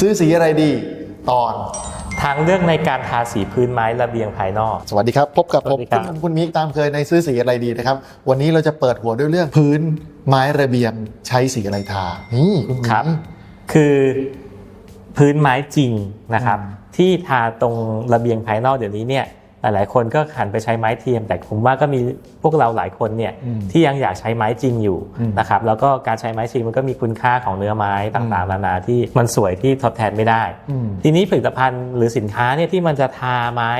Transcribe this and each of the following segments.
ซื้อสีอะไรดี ตอน ทางเลือกในการทาสีพื้นไม้ระเบียงภายนอก สวัสดีครับ พบกับสผวัมสดีครับคุณคุณมิกตามเคยในซื้อสีอะไรดีนะครับ วันนี้เราจะเปิดหัวด้วยเรื่องพื้นไม้ระเบียงใช้สีอะไรทา นี่คุณมิกครับ คือพื้นไม้จริงนะครับอืมที่ทาตรงระเบียงภายนอกเดี๋ยวนี้เนี่ย หลายๆคนก็หันไปใช้ไม้เทียม แต่ผมว่าก็มีพวกเราหลายคนเนี่ยอืมที่ยังอยากใช้ไม้จริงอยู่อืมนะครับแล้วก็การใช้ไม้จริงมันก็มีคุณค่าของเนื้อไม้ต่างๆนานาที่มันสวยที่ทดแทนไม่ได้อืมทีนี้ผลิตภัณฑ์หรือสินค้าเนี่ยที่มันจะทาไม้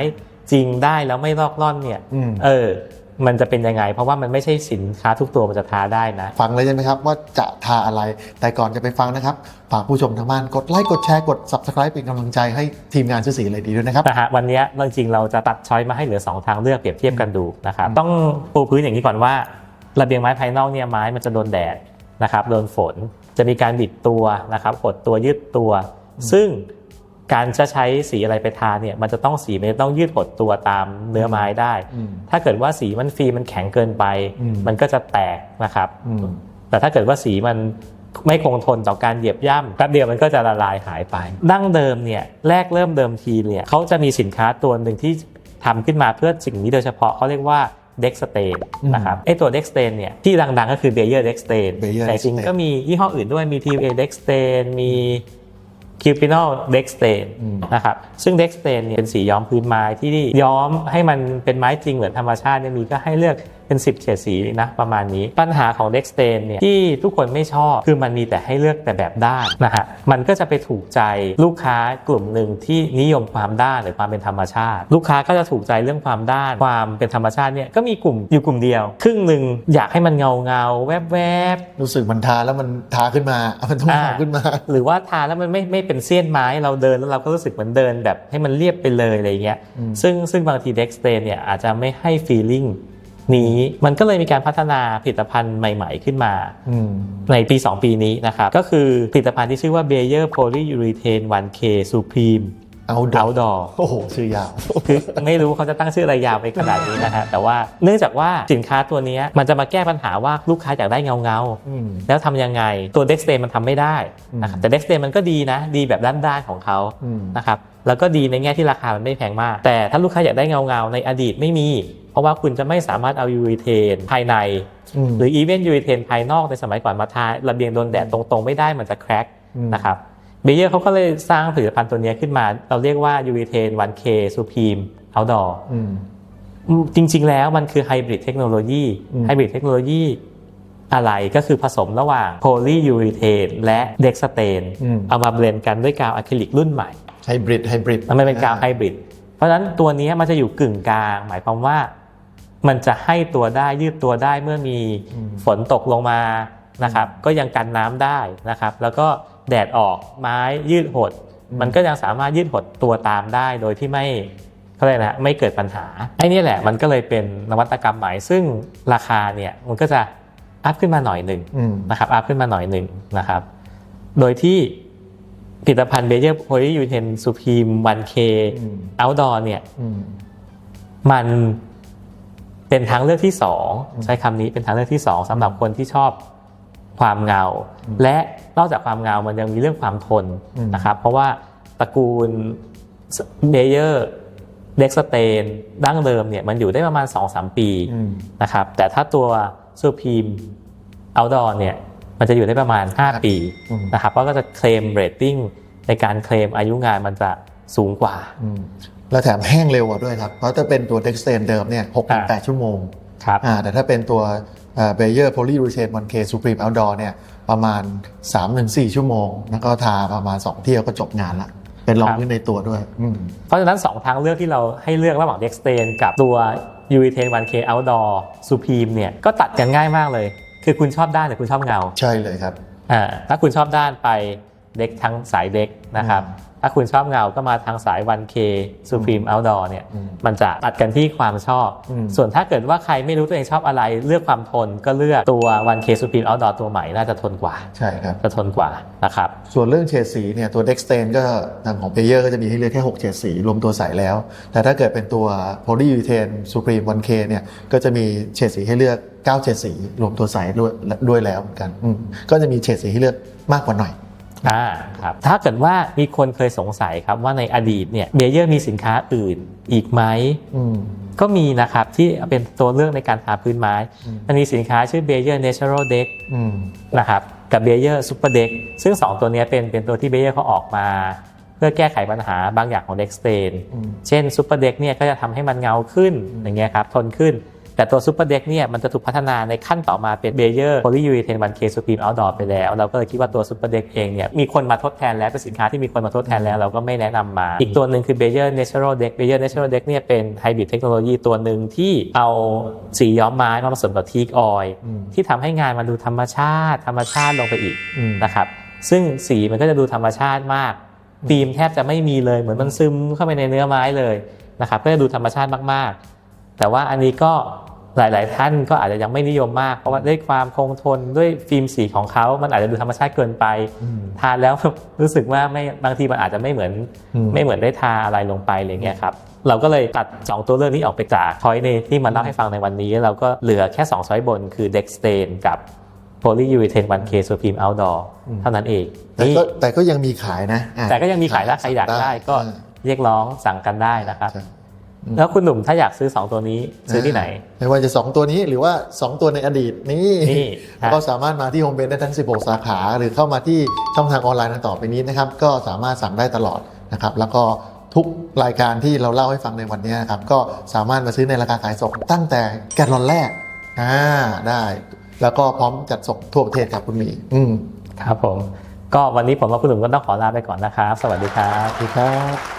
จริงได้แล้วไม่ลอกล่อนเนี่ยอืมเออ มันจะเป็นยังไง เพราะว่ามันไม่ใช่สินค้าทุกตัวมันจะทาได้นะ ฟังเลยใช่ไหมครับว่าจะทาอะไร แต่ก่อนจะไปฟังนะครับฝากผู้ชมทางบ้านกดไลค์กดแชร์กด subscribe เป็นกำลังใจให้ทีมงานซื้อสีอะไรดีด้วยนะครับนะฮะวันเนี้ยจริงๆเราจะตัดช้อยมาให้เหลือ 2 ทางเลือกเปรียบเทียบกันดูนะครับต้องปูพื้นอย่างนี้ก่อนว่า ระเบียงไม้ภายนอกเนี่ยไม้มันจะโดนแดดนะครับโดนฝนจะมีการบิดตัวนะครับหดตัวยืดตัว ซึ่ง การจะใช้สีอะไรไปทาเนี่ยมันจะต้องสีมันจะต้องยืดหดตัวตามเนื้อไม้ได้อืมถ้าเกิดว่าสีมันฟรีมันแข็งเกินไปอืมมันก็จะแตกนะครับอืมแต่ถ้าเกิดว่าสีมันไม่คงทนต่อการเหยียบย่ำแป๊บเดียวมันก็จะละลายหายไป ดั้งเดิมเนี่ยแรกเริ่มเดิมทีเนี่ยเขาจะมีสินค้าตัวหนึ่งที่ทำขึ้นมาเพื่อสิ่งนี้โดยเฉพาะเขาเรียกว่าเด็กสเตนอืมนะครับไอตัวเด็กสเตนเนี่ยที่ดังๆก็คือเบเยอร์เด็กสเตน Bayer แต่จริง Dextane ก็มียี่ห้ออื่นด้วยมี TVA เด็กสเตนมี คิวปินอลเด็กสเตนอืมนะครับซึ่งเด็กสเตนเนี่ยเป็นสีย้อมพื้นไม้ที่ย้อมให้มันเป็นไม้จริงเหมือนธรรมชาติเนี่ยมีก็ให้เลือก เป็น 10 เฉดสีนะประมาณนี้ ปัญหาของเด็กสเตนเนี่ยที่ทุกคนไม่ชอบ คือมันมีแต่ให้เลือกแต่แบบด้านนะฮะมันก็จะไปถูกใจลูกค้ากลุ่มหนึ่งที่นิยมความด้านหรือความเป็นธรรมชาติ ลูกค้าก็จะถูกใจเรื่องความด้าน ความเป็นธรรมชาติเนี่ยก็มีกลุ่มอยู่กลุ่มเดียว ครึ่งหนึ่งอยากให้มันเงาเงาๆแวบแวบๆรู้สึกมันทาแล้วมันทาขึ้นมาเอามันต้องอ่าทาขึ้นมา หรือว่าทาแล้วมันไม่ไม่เป็นเสี้ยนไม้เราเดินแล้วเราก็รู้สึกเหมือนเดินแบบให้มันเรียบไปเลยอะไรเงี้ยอืมซึ่งซึ่งบางทีเด็กสเตนเนี่ยอาจจะไม่ให้ฟีลลิ่ง นี้มันก็เลยมีการพัฒนาผลิตภัณฑ์ใหม่ ๆ ขึ้นมาอืมในปี 2 ปีนี้นะครับ ก็คือผลิตภัณฑ์ที่ชื่อว่า Bayer Polyurethane 1K Supreme เอาดอก Outdoor โอ้โหชื่อยาว คือไม่รู้เขาจะตั้งชื่ออะไรยาวไปขนาดนี้นะฮะแต่ว่าเนื่องจากว่าสินค้าตัวเนี้ยมันจะมาแก้ปัญหาว่าลูกค้าอยากได้เงาเงาๆอืมแล้วทำยังไงตัว d e x t a มันทำไม่ได้นะครับอืม แต่ d e x t a มันก็ดีนะ ดีแบบด้านๆของเขาอืมนะครับแล้วก็ดีในแง่ที่ราคามันไม่แพงมาก แต่ถ้าลูกค้าอยากได้เงาๆในอดีตไม่มี เพราะว่าคุณจะไม่สามารถเอา u r e t a n ภายในอืมหรือ even u r e t a n ภายนอกในสมัยก่อนมาทาระเบียงโดนแดดตรงๆ ไม่ได้มันจะแครกอืมนะครับ เบเยอร์เขาก็เลยสร้างผลิตภัณฑ์ตัวนี้ขึ้นมา เราเรียกว่า u r e t a n 1K Supreme Outdoor อืมอืมจริง ๆ แล้วมันคือไฮบริดเทคโนโลยีอืมไฮบริดเทคโนโลยีอะไรก็คือผสมระหว่างโพลียูริเทนและเด็กสเตนอืมเอามาเบลนด์กันด้วยกาวอะคริลิกรุ่นใหม่ไฮบริดไฮบริดมันเป็นกาวไฮบริดเพราะฉะนั้นตัวนี้มันจะอยู่กึ่งกลาง หมายความว่า มันจะให้ตัวได้ยืดตัวได้เมื่อมีฝนตกลงมานะครับก็ยังกันน้ำได้นะครับ แล้วก็ แดดออกไม้ยืดหด มันก็ยังสามารถยืดหดตัวตามได้โดยที่ไม่เขาเรียกนะไม่เกิดปัญหาไอ้นี่แหละมันก็เลยเป็นนวัตกรรมใหม่ซึ่งราคาเนี่ยมันก็จะอัพขึ้นมาหน่อยหนึ่งอืมนะครับอัพขึ้นมาหน่อยหนึ่งนะครับ โดยที่ผลิตภัณฑ์เบเยอร์โพลียูเทนซูพีม 1K อืม Outdoor เนี่ยอืมมันเป็นทางเลือกที่สองใช้คำนี้เป็นทางเลือกที่สองสำหรับคนที่ชอบ ความเงา และนอกจากความเงามันยังมีเรื่องความทนอืมนะครับ เพราะว่าตระกูลเบเยอร์เด็กสเตนดั้งเดิมเนี่ยมันอยู่ได้ประมาณ 2-3 ปีอืมนะครับแต่ถ้าตัวซูพีมเอาดอร์เนี่ยมันจะอยู่ได้ประมาณ 5 ปีอืมนะครับเพราะก็จะเคลมเรตติ้งในการเคลมอายุงานมันจะสูงกว่าอืมแล้วแถมแห้งเร็วกว่าด้วยครับ เพราะถ้าเป็นตัวเท็กซ์เตนเดิมเนี่ยหกถึงแปดชั่วโมงครับอ่าแต่ถ้าเป็นตัว เบเยอร์โพลีรูเชน 1K Supreme Outdoor เนี่ยประมาณ 3-4 ชั่วโมง แล้วก็ทาประมาณ 2 เที่ยวก็จบงานละเป็นรองครับพื้นในตัวด้วยอืมเพราะฉะนั้น 2 ทางเลือกที่เราให้เลือกระหว่าง d e x t a n กับตัว u r e t a n 1K Outdoor Supreme เนี่ยก็ตัดกันง่ายมากเลย คือคุณชอบด้านหรือคุณชอบเงา ใช่เลยครับอ่าถ้าคุณชอบด้านไปเด็กทั้งสายเด็กนะครับอืม ถ้าคุณชอบเงาก็มาทางสาย 1K Supreme Outdoor เนี่ยอืมมันจะตัดกันที่ความชอบอืมส่วนถ้าเกิดว่าใครไม่รู้ตัวเองชอบอะไร เลือกความทนก็เลือกตัว 1K Supreme Outdoor ตัวใหม่น่าจะทนกว่า ใช่ครับจะทนกว่านะครับส่วนเรื่องเฉดสีเนี่ยตัว Dextain ก็ทางของ p พเยอร์ก็จะมีให้เลือกแค่ 6 เฉดสีรวมตัวใสแล้ว แต่ถ้าเกิดเป็นตัว Polyurethane Supreme 1K เนี่ยก็จะมีเฉดสีให้เลือก9เฉดสีรวมตัวใสด้วยด้วยแล้วเหมือนกันอืมก็จะมีเฉดสีให้เลือกมากกว่าหน่อย อ่าครับถ้าเกิดว่ามีคนเคยสงสัยครับว่าในอดีตเนี่ยเบเยอร์มีสินค้าอื่นอีกไหมอืมก็มีนะครับที่เป็นตัวเลือกในการทาพื้นไม้อืมมันมีสินค้าชื่อ Bayer Natural Deck อืมนะครับกับ Bayer Super Deck ซึ่ง 2 ตัวเนี้ยเป็นเป็นตัวที่ Bayer เขาออกมา เพื่อแก้ไขปัญหาบางอย่างของ Deck Stain อืมเช่น Super Deck เนี่ยก็จะทำให้มันเงาขึ้นอย่างเงี้ยครับทนขึ้น แต่ตัว Super Deck เนี่ยมันจะถูกพัฒนาในขั้นต่อมาเป็น Bayer Polyurethane 1K Supreme Outdoor ไปแล้ว เราก็เลยคิดว่าตัว Super Deck เองเนี่ยมีคนมาทดแทนแล้วเป็นสินค้าที่มีคนมาทดแทนแล้วเราก็ไม่แนะนำมา อีกตัวหนึ่งคือ Bayer Natural Deck Bayer Natural Deck เนี่ยเป็นไฮบริดเทคโนโลยีตัวหนึ่งที่เอาสีย้อมไม้มาผสมกับทีกออยล์อืมที่ทำให้งานมันดูธรรมชาติ ธรรมชาติลงไปอีกอืมนะครับซึ่งสีมันก็จะดูธรรมชาติมากฟิล์มแทบจะไม่มีเลยเหมือนมันซึมเข้าไปในเนื้อไม้เลยนะครับก็จะดูธรรมชาติมากๆ แต่ว่าอันนี้ก็ หลาย ๆ ท่านก็อาจจะยังไม่นิยมมาก เพราะว่าด้วยความคงทนด้วยฟิล์มสีของเขามันอาจจะดูธรรมชาติเกินไปอืมทานแล้วรู้สึกว่าไม่บางทีมันอาจจะไม่เหมือนอืมไม่เหมือนได้ทาอะไรลงไปอะไรเงี้ยครับเราก็เลยตัด 2 ตัวเลือกนี้ออกไปจากช้อยในที่มาเล่าให้ฟังในวันนี้ เราก็เหลือแค่2ช้อยบนคือ Dextain กับ Polyurethane 1K Supreme Outdoor อืมเท่านั้นเองแต่นี่ก็แต่ก็ยังมีขายนะอะแต่ก็ยังมีขายถ้าใครอยากได้ก็อ่าเรียกร้องสั่งกันได้นะครับใช่ แล้วคุณหนุ่มถ้าอยากซื้อ 2 ตัวนี้ซื้อที่ไหน ไม่ว่าจะ 2 ตัวนี้หรือว่า 2 ตัวในอดีตนี่นี่ฮะก็สามารถมาที่โฮมเบนได้ทั้ง 16 สาขา หรือเข้ามาที่ช่องทางออนไลน์ต่อไปนี้นะครับก็สามารถสั่งได้ตลอดนะครับแล้วก็ทุกรายการที่เราเล่าให้ฟังในวันนี้นะครับก็สามารถมาซื้อในราคาขายส่งตั้งแต่แกลลอนแรกอ่าได้ แล้วก็พร้อมจัดส่งทั่วประเทศครับคุณหมีอืมครับผม ก็วันนี้ผมกับคุณหนุ่มก็ต้องขอลาไปก่อนนะครับ สวัสดีครับสวัสดีครับ